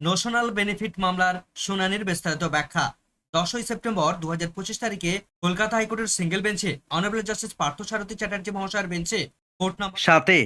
National benefit মামলার শুনানির বিস্তারিত ব্যাখ্যা। দশই সেপ্টেম্বর দু হাজার পঁচিশ তারিখে কলকাতা হাইকোর্টের সিঙ্গেল বেঞ্চে অনারেবল জাস্টিস পার্থ সারথী চ্যাটার্জি মহাশয়ের বেঞ্চে কোর্ট নাম্বার সাথে।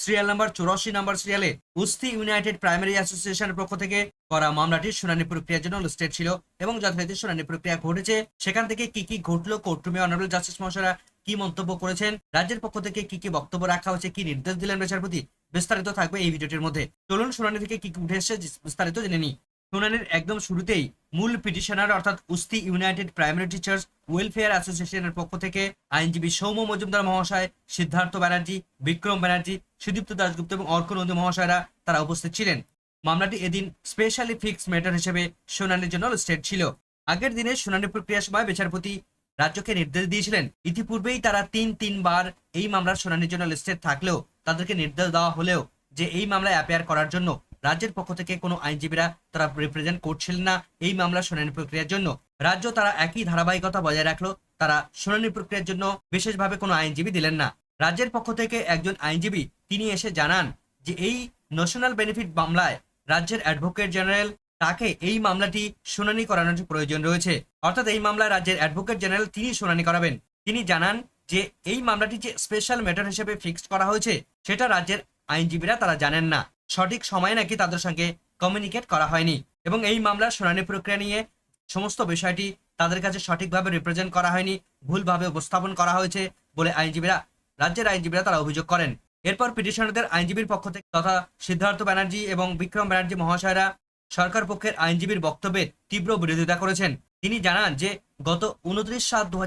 সিরিয়াল নাম্বার চৌরাশি নাম্বার সিরিয়ালে উস্তি ইউনাইটেড প্রাইমারি অ্যাসোসিয়েশনের পক্ষ থেকে করা মামলাটির শুনানি প্রক্রিয়ার জন্য লিস্টেড ছিল এবং যথারীতি শুনানি প্রক্রিয়া ঘটেছে। সেখান থেকে কি কি ঘটলো কোর্টরুমে অনারেবল জাস্টিস মহাশয়রা কি মন্তব্য করেছেন রাজ্যের পক্ষ থেকে কি কি বক্তব্য রাখা হয়েছে কি নির্দেশ দিলেন বিচারপতি বিস্তারিত থাকবে এই ভিডিওটির মধ্যে। চলুন শুনানি থেকে কি উঠে এসেছে বিস্তারিত জেনে নিই। শুনানির একদম শুরুতেই মূল পিটিশনার অর্থাৎ Usthi united primary teachers welfare অ্যাসোসিয়েশনের পক্ষ থেকে আইনজীবী সৌম্য মজুমদার মহাশয়, সিদ্ধার্থ ব্যানার্জি, বিক্রম ব্যানার্জি, সুদীপ্ত দাশগুপ্ত এবং অর্ক নন্দী মহাশয়রা তারা উপস্থিত ছিলেন। মামলাটি এদিন স্পেশালি ফিক্স ম্যাটার হিসেবে শুনানির জন্য স্টেট ছিল। আগের দিনে শুনানি প্রক্রিয়ার সময় বিচারপতি রাজ্যকে নির্দেশ দিয়েছিলেন। ইতিপূর্বেই তারা তিন, তিনবার এই মামলার শুনানির জন্য লিস্টেড থাকলেও তাদেরকে নির্দেশ দেওয়া হলেও যে এই মামলায় অ্যাপেয়ার করার জন্য রাজ্যের পক্ষ থেকে কোনো আইনজীবীরা তারা রিপ্রেজেন্ট করছিলেন না এই মামলার শুনানি প্রক্রিয়ার জন্য। রাজ্য তারা একই ধারাবাহিকতা বজায় রাখল তারা শুনানি প্রক্রিয়ার জন্য বিশেষভাবে কোনো আইনজীবী দিলেন না। রাজ্যের পক্ষ থেকে একজন আইনজীবী তিনি এসে জানান যে এই ন্যাশনাল বেনিফিট মামলায় রাজ্যের অ্যাডভোকেট জেনারেল তাকে এই মামলাটি শুনানি করানোর প্রয়োজন রয়েছে। অর্থাৎ এই মামলায় রাজ্যের অ্যাডভোকেট জেনারেল তিনি শুনানি করাবেন। তিনি জানান যে এই মামলাটি যে স্পেশাল ম্যাটার হিসেবে ফিক্সড করা হয়েছে, সেটা রাজ্যের আইনজীবীরা তারা জানেন না। সঠিক সময়ে নাকি তাদের সঙ্গে কমিউনিকেট করা হয়নি এবং এই মামলার শুনানি প্রক্রিয়া নিয়ে সমস্ত বিষয়টি তাদের কাছে সঠিকভাবে রিপ্রেজেন্ট করা হয়নি, ভুলভাবে উপস্থাপন করা হয়েছে বলে আইনজীবীরা, রাজ্যের আইনজীবীরা তারা অভিযোগ করেন। এরপর পিটিশনারদের আইনজীবীর পক্ষ থেকে তথা সিদ্ধার্থ ব্যানার্জি এবং বিক্রম ব্যানার্জি মহাশয়রা সরকার পক্ষের আইনজীবীর বক্তব্যে তীব্র বিরোধিতা করেছেন। তিনি জানান যে, গত উনত্রিশ সাত দু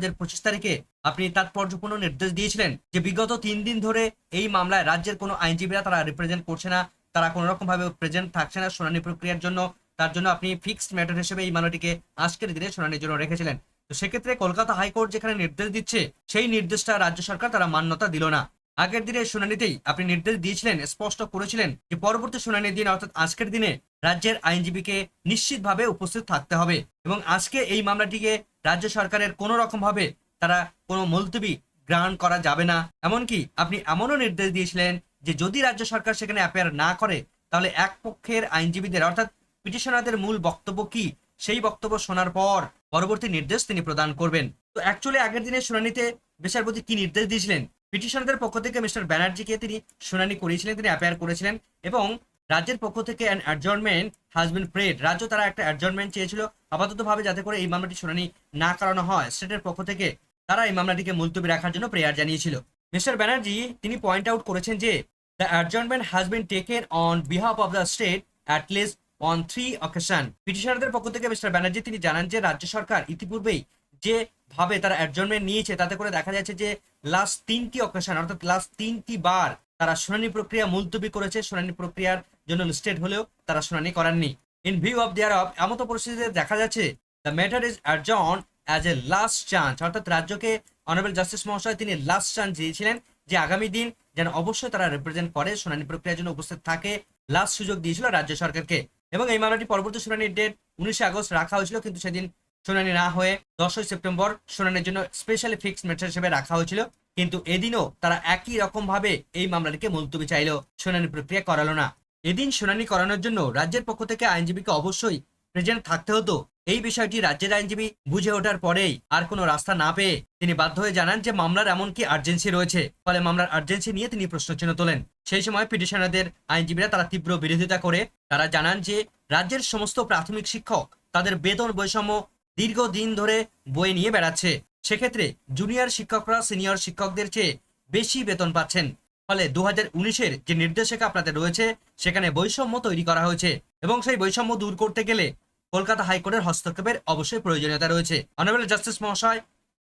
তারিখে আপনি তাৎপর্যপূর্ণ নির্দেশ দিয়েছিলেন যে, বিগত তিন দিন ধরে এই মামলায় রাজ্যের কোনো আইনজীবীরা তারা রিপ্রেজেন্ট করছে না, তারা কোনো রকম ভাবে প্রেজেন্ট থাকছে না শুনানি প্রক্রিয়ার জন্য, তার জন্য আপনি ফিক্সড ম্যাটার হিসেবে এই মামলাটিকে আজকের দিনে শুনানির জন্য রেখেছিলেন। তো সেক্ষেত্রে কলকাতা হাইকোর্ট যেখানে নির্দেশ দিচ্ছে, সেই নির্দেশটা রাজ্য সরকার তারা মান্যতা দিল না। আগের দিনের শুনানিতেই আপনি নির্দেশ দিয়েছিলেন, স্পষ্ট করেছিলেন যে, পরবর্তী শুনানির দিন অর্থাৎ আজকের দিনে রাজ্যের আইনজীবীকে নিশ্চিতভাবে উপস্থিত থাকতে হবে এবং আজকে এই মামলাটিকে রাজ্য সরকারের কোনো রকম ভাবে তারা কোনো মুলতবি গ্রহণ করা যাবে না। এমনকি আপনি এমনও নির্দেশ দিয়েছিলেন যে যদি রাজ্য সরকার সেখানে অ্যাপেয়ার না করে, তাহলে এক পক্ষের আইনজীবীদের অর্থাৎ পিটিশনারদের মূল বক্তব্য কি? সেই বক্তব্য শোনার পর পরবর্তী নির্দেশ তিনি প্রদান করবেন। তো অ্যাকচুয়ালি আগের দিনের শুনানিতে বিচারপতি কি নির্দেশ দিয়েছিলেন? পিটিশনারদের পক্ষ থেকে মিস্টার ব্যানার্জিকে তিনি শুনানি করিয়েছিলেন, তিনি অ্যাপেয়ার করেছিলেন এবং রাজ্যের পক্ষ থেকে অ্যান অ্যাডজর্নমেন্ট হাজ বিন প্রেড রাজ্য তারা একটা অ্যাডজর্নমেন্ট চেয়েছিল। আপাততভাবে যাতে করে এই মামলাটি শুনানি না করানো হয়, স্টেটের পক্ষ থেকে তারা এই মামলাটিকে মুলতবি রাখার জন্য প্রেয়ার জানিয়েছিল। মিস্টার ব্যানার্জি, তিনি পয়েন্ট আউট করেছেন যে the adjournment has been taken on behalf of the state at least on three occasion পিটিশনারদের পক্ষ থেকে মিস্টার ব্যানার্জি, তিনি জানান যে, রাজ্য সরকার ইতিপূর্বেই যে ভাবে তারা অ্যাডজর্নমেন্ট নিয়েছে, তাতে করে দেখা যাচ্ছে যে লাস্ট তিনটি অকেশন অর্থাৎ লাস্ট তিনটি বার তারা শুনানি প্রক্রিয়া মুলতবি করেছে, শুনানি প্রক্রিয়ার জন্য লিস্টেড হলেও তারা শুনানি করাননি। In view of their of এমতো পরিস্থিতিতে দেখা যাচ্ছে the matter is adjourned as a last chance অর্থাৎ রাজ্যকে অনারেবল জাস্টিস মহাশয় তিনি লাস্ট চান্স দিয়েছিলেন যে আগামী দিন যেন অবশ্যই তারা রিপ্রেজেন্ট করে, শুনানি প্রক্রিয়ার জন্য উপস্থিত থাকে লাস্ট সুযোগ দিয়েছিল রাজ্য সরকারকে। এবং এই মামলাটি পরবর্তী শুনানির ডেট উনিশে আগস্ট রাখা হয়েছিল, কিন্তু সেদিন শুনানি না হয়ে দশই সেপ্টেম্বর শুনানির জন্য স্পেশালি ফিক্সড ম্যাটার হিসেবে রাখা হয়েছিল। কিন্তু এদিনও তারা একই রকম ভাবে এই মামলাটিকে মুলতবি চাইলেও শুনানি প্রক্রিয়া করালো না। এদিন শুনানি করানোর জন্য রাজ্যের পক্ষ থেকে আইনজীবীকে অবশ্যই প্রেজেন্ট থাকতে হতো। এই বিষয়টি রাজ্যের আইনজীবী বুঝে ওঠার পরেই আর কোনো রাস্তা না পেয়ে তিনি বাধ্য হয়ে জানান যে মামলার এমনকি আর্জেন্সি রয়েছে, ফলে মামলার আর্জেন্সি নিয়ে তিনি প্রশ্নচিহ্ন তোলেন। সেই সময় পিটিশনারদের আইনজীবীরা তারা তীব্র বিরোধিতা করে তারা জানান যে রাজ্যের সমস্ত প্রাথমিক শিক্ষক তাদের বেতন বৈষম্য দীর্ঘদিন ধরে বয়ে নিয়ে বেড়াচ্ছে। সেক্ষেত্রে জুনিয়র শিক্ষকরা সিনিয়র শিক্ষকদের চেয়ে বেশি বেতন পাচ্ছেন। ফলে দু হাজার যে নির্দেশিকা আপনাদের রয়েছে, সেখানে বৈষম্য তৈরি করা হয়েছে এবং সেই বৈষম্য দূর করতে গেলে কলকাতা হাইকোর্টের হস্তক্ষেপের অবশ্যই প্রয়োজনীয়তা রয়েছে। অনারেবল জাস্টিস মহাশয়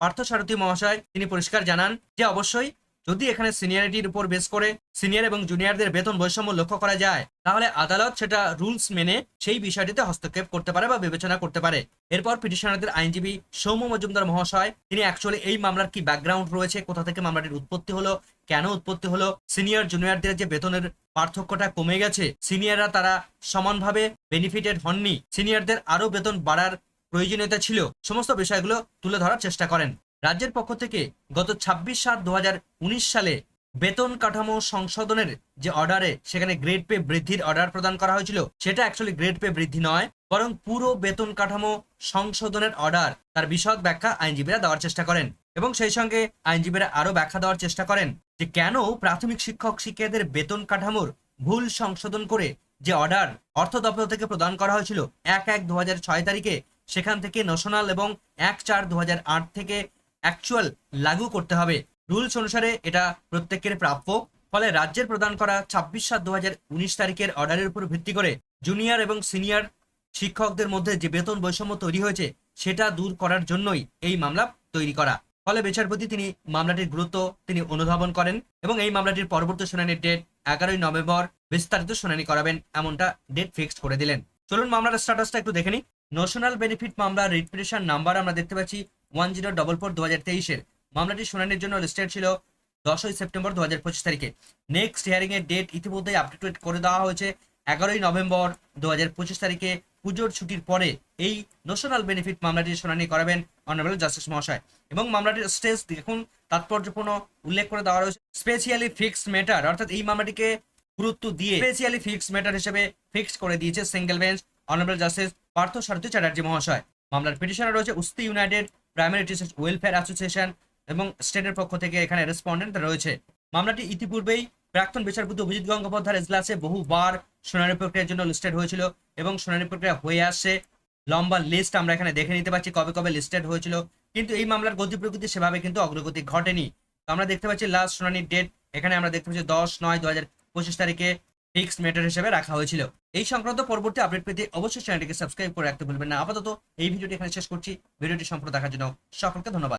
পার্থ সারথী মহাশয়, তিনি পরিষ্কার জানান যে, অবশ্যই যদি এখানে সিনিয়রিটির উপর বেস করে সিনিয়র এবং জুনিয়রদের বেতন বৈষম্য লক্ষ্য করা যায়, তাহলে আদালত সেটা রুলস মেনে সেই বিষয়টিতে হস্তক্ষেপ করতে পারে বা বিবেচনা করতে পারে। এরপর পিটিশনারদের আইনজীবী সৌম্য মজুমদার মহাশয়, তিনি অ্যাকচুয়ালি এই মামলার কি ব্যাকগ্রাউন্ড রয়েছে, কোথা থেকে মামলাটির উৎপত্তি হলো, কেন উৎপত্তি হলো সিনিয়র জুনিয়রদের যে বেতনের পার্থক্যটা কমে গেছে সিনিয়ররা তারা সমানভাবে বেনিফিটেড হননি সিনিয়রদের আরও বেতন বাড়ার প্রয়োজনীয়তা ছিল, সমস্ত বিষয়গুলো তুলে ধরার চেষ্টা করেন। রাজ্যের পক্ষ থেকে গত ছাব্বিশ সাত দু সালে বেতন কাঠামো সংশোধনের যে অর্ডারে সেখানে গ্রেড পে বৃদ্ধির অর্ডার প্রদান করা হয়েছিল, সেটা অ্যাকচুয়ালি গ্রেড পে বৃদ্ধি নয়, বরং পুরো বেতন কাঠামো সংশোধনের অর্ডার তার বিশদ ব্যাখ্যা আইনজীবীরা দেওয়ার চেষ্টা করেন এবং সেই সঙ্গে আইনজীবীরা আরও ব্যাখ্যা দেওয়ার চেষ্টা করেন যে কেন প্রাথমিক শিক্ষক শিক্ষিকাদের বেতন কাঠামোর ভুল সংশোধন করে যে অর্ডার অর্থ দপ্তর থেকে প্রদান করা হয়েছিল এক এক দু তারিখে, সেখান থেকে ন্যাশনাল এবং এক চার দু থেকে অ্যাকচুয়াল লাগু করতে হবে। রুলস অনুসারে এটা প্রত্যেকের প্রাপ্য। ফলে রাজ্যের প্রদান করা ছাব্বিশ সাত দু তারিখের অর্ডারের উপর ভিত্তি করে জুনিয়র এবং সিনিয়র শিক্ষকদের মধ্যে যে বেতন বৈষম্য তৈরি হয়েছে, সেটা দূর করার জন্যই এই মামলা তৈরি করা। ফলে বিচারপতি তিনি মামলাটির গুরুত্ব তিনি অনুধাবন করেন এবং এই মামলাটির পরবর্তী শুনানির ডেট এগারোই নভেম্বর বিস্তারিত শুনানি করাবেন এমনটা ডেট ফিক্সড করে দিলেন। চলুন মামলার স্ট্যাটাসটা একটু দেখে নিই। ন্যাশনাল বেনিফিট মামলা রিপিটেশন নাম্বার আমরা দেখতে পাচ্ছি ওয়ান জিরো ডবল ফোর দু হাজার তেইশের মামলাটি শুনানির জন্য লিস্টেড ছিল দশই সেপ্টেম্বর দু হাজার পঁচিশ তারিখে। নেক্সট হিয়ারিং এর ডেট ইতিমধ্যেই আপডেট করে দেওয়া হয়েছে এগারোই নভেম্বর দু হাজার পঁচিশ তারিখে। পুজোর ছুটির পরে এই ন্যাশনাল বেনিফিট মামলাটির শুনানি করাবেন অনারেবল জাস্টিস মহাশয় এবং মামলাটির স্টেজ দেখুন, তাৎপর্যপূর্ণ উল্লেখ করে দেওয়া রয়েছে। স্পেশিয়ালি ফিক্সড ম্যাটার অর্থাৎ এই মামলাটিকে গুরুত্ব দিয়ে স্পেশিয়ালি ফিক্সড ম্যাটার হিসেবে ফিক্সড করে দিয়েছে single bench honourable justice Partha Sarathi Chatterjee মহাশয়। মামলার পিটিশনার রয়েছে Usthi united primary teachers welfare association এবং স্টেটের পক্ষ থেকে এখানে রেসপন্ডেন্ট রয়েছে। মামলাটি ইতিপূর্বেই প্রাক্তন বিচারপতি অভিজিৎ গঙ্গোপাধ্যায়ের এজলাসে বহুবার শুনানি প্রক্রিয়ার জন্য লিস্টেড হয়েছিল এবং শুনানি প্রক্রিয়া হয়ে আসছে। লম্বা লিস্ট আমরা এখানে দেখে নিতে পারছি, কবে কবে লিস্টেড হয়েছিল। কিন্তু এই মামলার গতি প্রকৃতি সেভাবে কিন্তু অগ্রগতি ঘটেনি। আমরা দেখতে পাচ্ছি লাস্ট শুনানির ডেট এখানে আমরা দেখতে পাচ্ছি দশ নয় দু হাজার পঁচিশ তারিখে ফিক্সড মেটার হিসেবে রাখা হয়েছিল। এই সংক্রান্ত পরবর্তী আপডেট পেতে অবশ্যই চ্যানেলটিকে সাবস্ক্রাইব করে রাখতে ভুলবেন না। আপাতত এই ভিডিওটি এখানে শেষ করছি। ভিডিওটি সম্পূর্ণ দেখার জন্য সকলকে ধন্যবাদ।